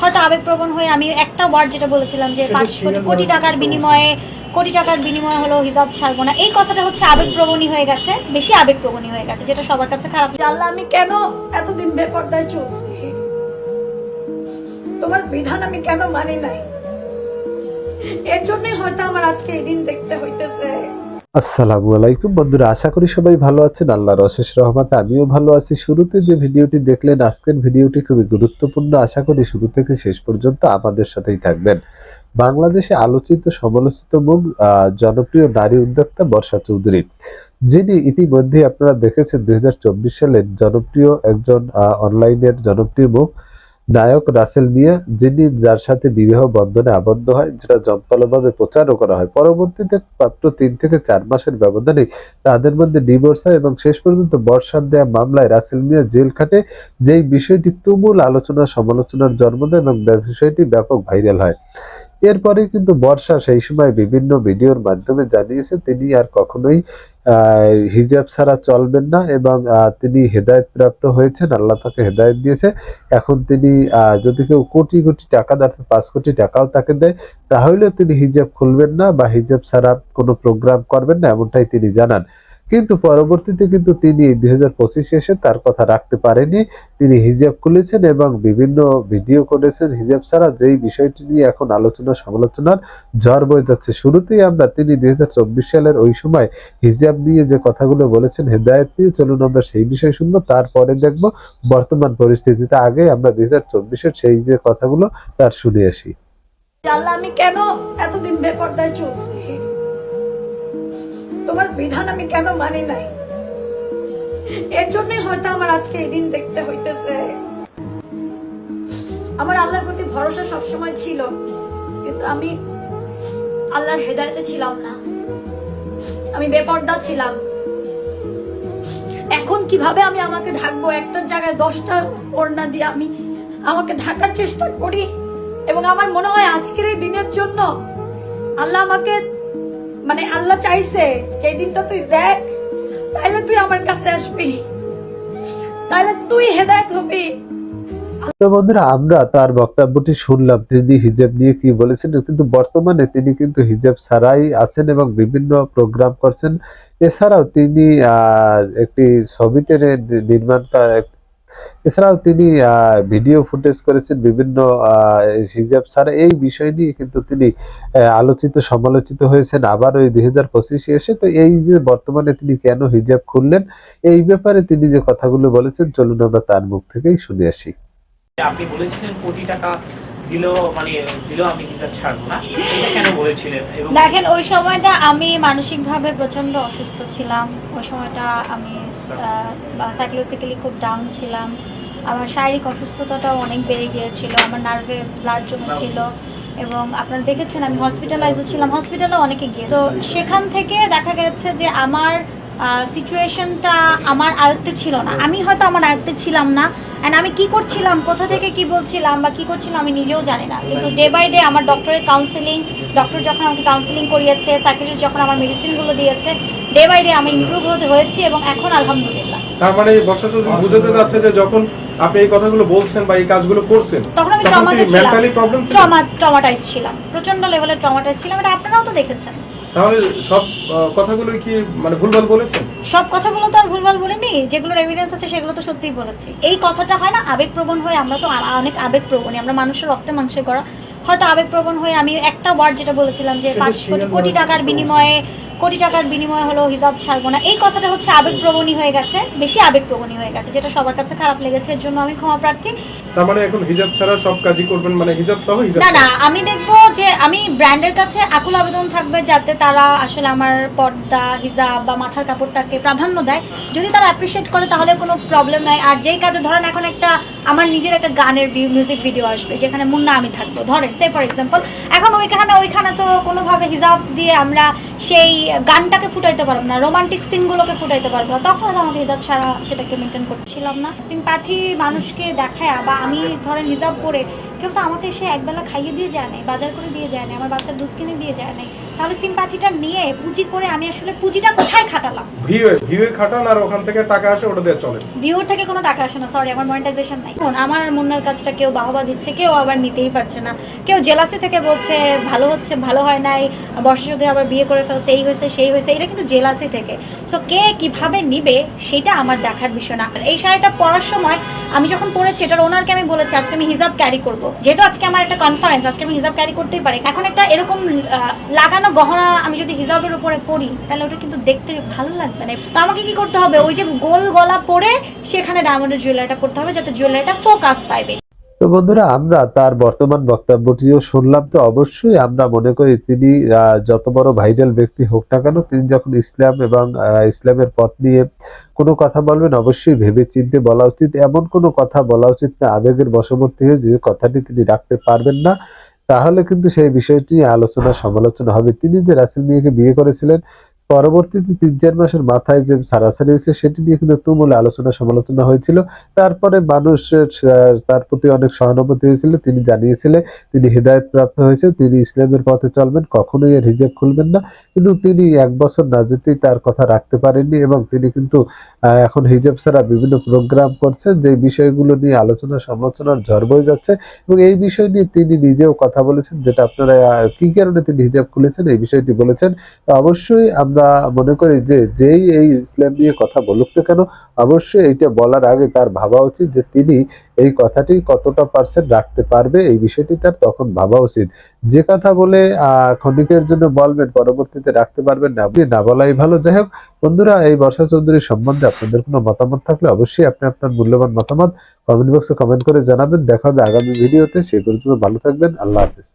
হয়তো আবেগপ্রবণ হয়ে আমি একটা ওয়ার্ড যেটা বলেছিলাম যে পাঁচ কোটি কোটি টাকার বিনিময়ে কোটি টাকার বিনিময়ে হলো হিসাব ছাড়বো না। এই কথাটা হচ্ছে আবেগপ্রবণই হয়ে গেছে বেশি আবেগপ্রবণই হয়ে গেছে যেটা সবার কাছে খারাপ আল্লাহ আমি কেন এতদিন বেপর্দায় চলছি? তোমার বিধান আমি কেন মানি নাই? এর জন্যই হয়তো আমার আজকে এই দিন দেখতে হইতেছে। আসসালামু আলাইকুম। বন্ধুরা, আশা করি সবাই ভালো আছেন। আল্লাহর অশেষ রহমতে আমিও ভালো আছি। শুরুতে যে ভিডিওটি দেখলেন, আজকের ভিডিওটি খুবই গুরুত্বপূর্ণ। আশা করি শুরু থেকে শেষ পর্যন্ত আমাদের সাথেই থাকবেন। বাংলাদেশে আলোচিত সমালোচিত মুখ জনপ্রিয় নারী উদ্যোক্তা বর্ষা চৌধুরী, যিনি ইতিমধ্যে আপনারা দেখেছেন দু হাজার চব্বিশ সালে জনপ্রিয় একজন অনলাইনের জনপ্রিয় মুখ নায়ক রাসেল মিয়া, যিনি যার সাথে বিবাহ বন্ধনে আবদ্ধ হয়, যেটা জমকালোভাবে প্রচারও করা হয়। পরবর্তীতে মাত্র তিন থেকে চার মাসের ব্যবধানে তাদের মধ্যে ডিভোর্স হয় এবং শেষ পর্যন্ত বর্ষার দেয়া মামলায় রাসেল মিয়া জেল খাটে, যেই বিষয়টি তুমুল আলোচনা সমালোচনার জন্ম দেয় এবং বিষয়টি ব্যাপক ভাইরাল হয়। এরপরে কিন্তু বর্ষা সেই সময় বিভিন্ন ভিডিওর মাধ্যমে জানিয়েছে, তিনি আর কখনোই হিজাব ছাড়া চলবেন না এবং তিনি হেদায়ত প্রাপ্ত হয়েছেন, আল্লাহ তাকে হেদায়ত দিয়েছে। এখন তিনি যদি কেউ কোটি কোটি টাকা দেয় পাঁচ কোটি টাকাও তাকে দেয়, তাহলেও তিনি হিজাব খুলবেন না বা হিজাব ছাড়া কোনো প্রোগ্রাম করবেন না, এমনটাই তিনি জানান। কিন্তু পরবর্তীতে কিন্তু তিনি দুই হাজার এসে তার কথা রাখতে পারেনি। তিনি হিজাব খুলেছেন এবং বিভিন্ন ভিডিও করেছেন। হিজাব ছাড়া যেই বিষয়টি নিয়ে এখন আলোচনা, সমালোচনার ঝড় বয়ে যাচ্ছে, শুরুতেই আমরা তিনি দুই হাজার চব্বিশ সালের ওই সময় হিজাব নিয়ে যে কথাগুলো বলেছেন, হেদায়ত নিয়ে চলুন আমরা সেই বিষয় শুনব, তারপরে দেখব বর্তমান পরিস্থিতিতে। আগে আমরা দুই হাজার সেই যে কথাগুলো, তার শুনে আসি। আমি কেন এতদিন বেপর্দায় চলছি? তোমার বিধান আমি কেন মানি নাই? এর জন্যই হয়তো আমার আজকে এই দিন দেখতে হইতেছে। আমার আল্লাহর প্রতি ভরসা সবসময় ছিল, কিন্তু আমি আল্লাহর হেদায়তে ছিলাম না। আমি বেপর্দা ছিলাম। এখন কীভাবে আমি আমাকে ঢাকবো? একটার জায়গায় দশটা ওড়না দিয়ে আমি আমাকে ঢাকার চেষ্টা করি। এবং আমার মনে হয় আজকের এই দিনের জন্য আল্লাহ আমাকে মানে আল্লাহ চাইছে যে দিনটা তুই দেখ, তাইলে তুই আমার কাছে আসবি। তাইলে তুই হেদায়ত হবি। আমরা তার বক্তব্যটি শুনলাম, তিনি হিজাব নিয়ে কি বলেছেন, কিন্তু বর্তমানে তিনি কিন্তু হিজাব ছাড়াই আছেন এবং বিভিন্ন প্রোগ্রাম করছেন। এছাড়াও তিনি একটি ছবিতে নির্মাণ এছাড়াও তিনি ভিডিও ফুটেজ করেছেন বিভিন্ন হিজাব ছাড়া এই বিষয় নিয়ে কিন্তু তিনি আলোচিত, সমালোচিত হয়েছেন। আবার ওই দুই হাজার এসে তো এই যে বর্তমানে তিনি কেন হিজাব খুললেন, এই ব্যাপারে তিনি যে কথাগুলো বলেছেন, চলুন আমরা তার মুখ থেকেই শুনে আসি। আপনি বলেছিলেন কোটি টাকা মানে আমি ছাড়বো না। এটা কেন বলেছিলেন? দেখেন ওই সময়টা আমি মানসিকভাবে প্রচণ্ড অসুস্থ ছিলাম। ওই সময়টা আমি সাইকোলজিক্যালি খুব ডাউন ছিলাম। আমার শারীরিক অসুস্থতাটাও অনেক বেড়ে গিয়েছিল আমার নার্ভে ব্লাড জমেছিল এবং আপনারা দেখেছেন আমি হসপিটালাইজও ছিলাম হসপিটালে অনেকে গিয়ে। তো সেখান থেকে দেখা গেছে যে আমার সিচুয়েশনটা আমার আয়ত্তে ছিল না। আমি হয়তো আমার আয়ত্তে ছিলাম না। অ্যান্ড আমি কি করছিলাম? কোথা থেকে কি বলছিলাম বা কি করছিলাম আমি নিজেও জানি না। কিন্তু ডে বাই ডে আমার ডক্টরের কাউন্সিলিং ডক্টর যখন আমাকে কাউন্সিলিং করিয়েছে সাইকিয়াট্রিস্ট যখন আমার মেডিসিনগুলো দিয়েছে ডে বাই ডে আমি ইমপ্রুভ হতে হয়েছি এবং এখন আলহামদুলিল্লাহ। তার মানে বর্ষা বুঝাতে যাচ্ছে যে যখন আপনি এই কথাগুলো বলছেন বা এই কাজগুলো করছেন তখন আমি ট্রমাতে ছিলাম। ট্রমা ট্রমাটাইজ ছিলাম। প্রচণ্ড লেভেলের ট্রমাটাইজ ছিলাম। এটা আপনারাও তো দেখেছেন। তাহলে সব কথাগুলো কি মানে ভুলভাল বলেছেন? সব কথাগুলো তো আর ভুলভাল বলিনি যেগুলোর এভিডেন্স আছে সেগুলো তো সত্যিই বলেছি। এই কথাটা হয় না আবেগপ্রবণ হয়ে আমরা তো অনেক আবেগপ্রবণী আমরা মানুষের রক্তে মাংসে করা হয়তো আবেগপ্রবণ হয়ে আমি একটা ওয়ার্ড যেটা বলেছিলাম যে পাঁচ কোটি টাকার বিনিময়ে কোটি টাকার বিনিময় হলো হিসাব ছাড়বো না। এই কথাটা হচ্ছে আবেগপ্রবণী হয়ে গেছে বেশি আবেগপ্রবণী হয়ে গেছে যেটা সবার কাছে খারাপ লেগেছে এর জন্য আমি ক্ষমা প্রার্থী। তার মানে এখন হিজাব ছাড়া সব কাজই করবেন মানে হিজাব সহ হিজাব না না আমি দেখব যে আমি ব্র্যান্ডের কাছে আকুল আবেদন থাকবে যাতে তারা আসলে আমার পর্দা হিজাব বা মাথার কাপড়টাকে প্রাধান্য দেয়। যদি তারা অ্যাপ্রিসিয়েট করে তাহলে কোনো প্রবলেম নাই। আর যেই কাজে ধরেন এখন একটা আমার নিজের একটা গানের মিউজিক ভিডিও আসবে যেখানে মুন্না আমি থাকব। ধরেন সে ফর এক্সাম্পল এখন ওইখানে ওইখানে তো কোনোভাবে হিজাব দিয়ে আমরা সেই গানটাকে ফুটাইতে পারব না রোমান্টিক সিনগুলোকে ফুটাইতে পারব না। তখন আমাকে হিজাব ছাড়া সেটাকে মেনটেন করছিলাম না। সিম্প্যাথি মানুষকে দেখায় বা আমি ধরেন হিজাব পরে কেউ তো আমাকে এসে একবেলা খাইয়ে দিয়ে যায় নাই বাজার করে দিয়ে যায় নাই আমার বাচ্চার দুধ কিনে দিয়ে যায় নাই। তাহলে সিম্পাথিটা নিয়ে পুঁজি করে আমি আসলে পুঁজিটা কোথায় খাটালাম? ভিউয়ে ভিউয়ে খাটান আর ওখান থেকে টাকা আসে ওটা দিয়ে চলে ভিউর থেকে কোনো টাকা আসে না সরি আমার মনিটাইজেশন নাই। এখন আমার মুন্নার কাজটা কেউ বাহবা দিচ্ছে কেউ আবার নিতেই পারছে না। কেউ জেলাসি থেকে বলছে ভালো হচ্ছে ভালো হয় নাই বর্ষা চৌধুরী আবার বিয়ে করে ফেলছে এই হয়েছে সেই হয়েছে। এটা কিন্তু জেলাসি থেকে। সো কে কীভাবে নিবে সেটা আমার দেখার বিষয় না। এই শাড়িটা পরার সময় আমি যখন পরেছি এটার ওনারকে আমি বলেছি আজকে আমি হিজাব ক্যারি করব। যেহেতু আজকে আমার একটা কনফারেন্স আজকে আমি হিজাব ক্যারি করতেই পারি। এখন একটা এরকম লাগানো গহনা আমি যদি হিজাবের উপরে পড়ি তাহলে ওটা কিন্তু দেখতে ভালো লাগবে না। তো আমাকে কি করতে হবে? ওই যে গোল গলা পরে সেখানে ডায়মন্ডের জুয়েলারিটা পড়তে হবে, যাতে জুয়েলারিটা ফোকাস পায় বেশি। বন্ধুরা, আমরা তার বর্তমান বক্তব্যটিও শুনলাম তো অবশ্যই আমরা মনে করি তিনি যত বড় ভাইরাল ব্যক্তি হোক না কেন, তিনি যখন ইসলাম এবং ইসলামের পথ নিয়ে কোনো কথা বলবেন, অবশ্যই ভেবে চিন্তে বলা উচিত। এমন কোনো কথা বলা উচিত না, আবেগের বশবর্তী হয়ে যে কথাটি তিনি রাখতে পারবেন না, তাহলে কিন্তু সেই বিষয়টি আলোচনা সমালোচনা হবে। তিনি যে রাসেল মিয়াকে বিয়ে করেছিলেন পরবর্তীতে তিন চার মাসের মাথায় যে সারাসারি হয়েছে সেটি নিয়ে কিন্তু তুমুল আলোচনা সমালোচনা হয়েছিল। তারপরে মানুষের আহ, তার প্রতি অনেক সহানুভূতি হয়েছিল। তিনি জানিয়েছিলেন তিনি হৃদায়ত প্রাপ্ত হয়েছে তিনি ইসলামের পথে চলবেন কখনোই এর হিজাব খুলবেন না। কিন্তু তিনি এক বছর না যেতেই তার কথা রাখতে পারেননি এবং তিনি কিন্তু এখন হিজাব ছাড়া বিভিন্ন প্রোগ্রাম করছেন যে বিষয়গুলো নিয়ে আলোচনা সমালোচনার ঝড় বয়ে যাচ্ছে। এবং এই বিষয় নিয়ে তিনি নিজেও কথা বলেছেন যেটা আপনারা কি কারণে তিনি হিজাব খুলেছেন এই বিষয়টি বলেছেন। অবশ্যই আমরা মনে করি যে যেই এই ইসলাম নিয়ে কথা বলুক না কেন, অবশ্যই এইটা বলার আগে তার ভাবা উচিত যে তিনি এই কথাটি কতটা পার্সেন্ট রাখতে পারবে, এই বিষয়টি তার তখন ভাবা উচিত। যে কথা বলে ক্ষণিকের জন্য বলবেন পরবর্তীতে রাখতে পারবেন না, আপনি না বলাই ভালো। যাই হোক, বন্ধুরা, এই বর্ষা চৌধুরী সম্বন্ধে আপনাদের কোনো মতামত থাকলে অবশ্যই আপনি আপনার মূল্যবান মতামত কমেন্ট বক্সে কমেন্ট করে জানাবেন। দেখা হবে আগামী ভিডিওতে সেই পর্যন্ত ভালো থাকবেন। আল্লাহ হাফিজ।